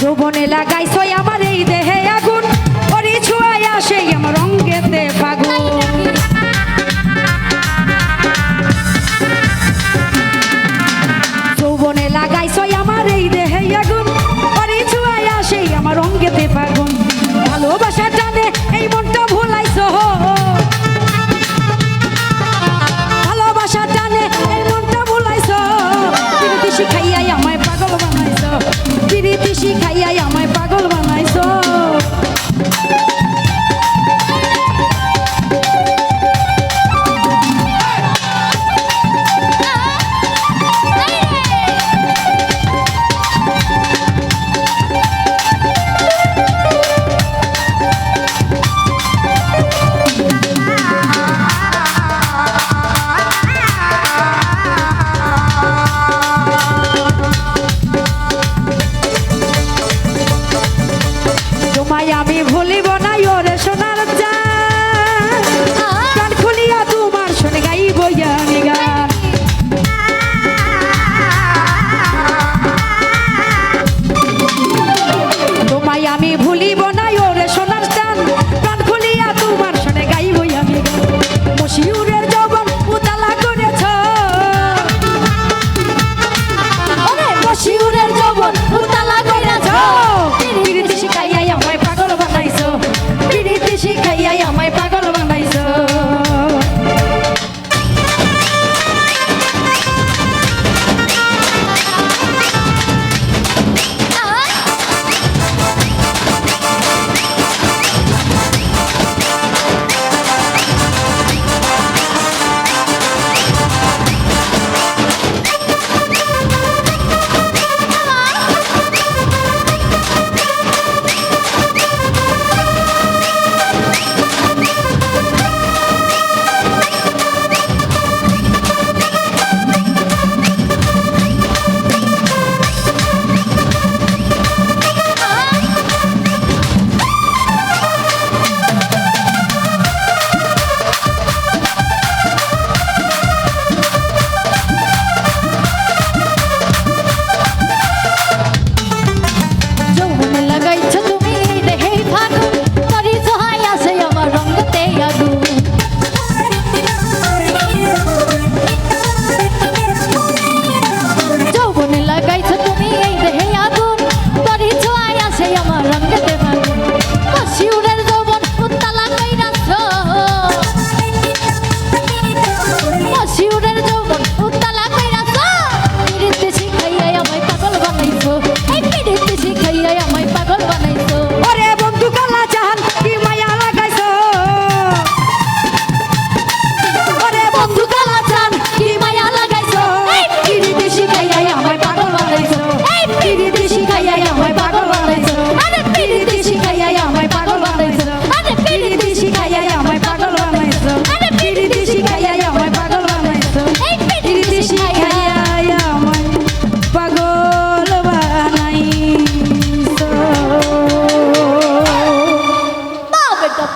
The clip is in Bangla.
যৌবনে লাগাইছ আমার এই দেহে আগুন। পরি ছুয়াই আসে আমার অঙ্গেতে ফাগুন ভুলিব না ওরে সোনা।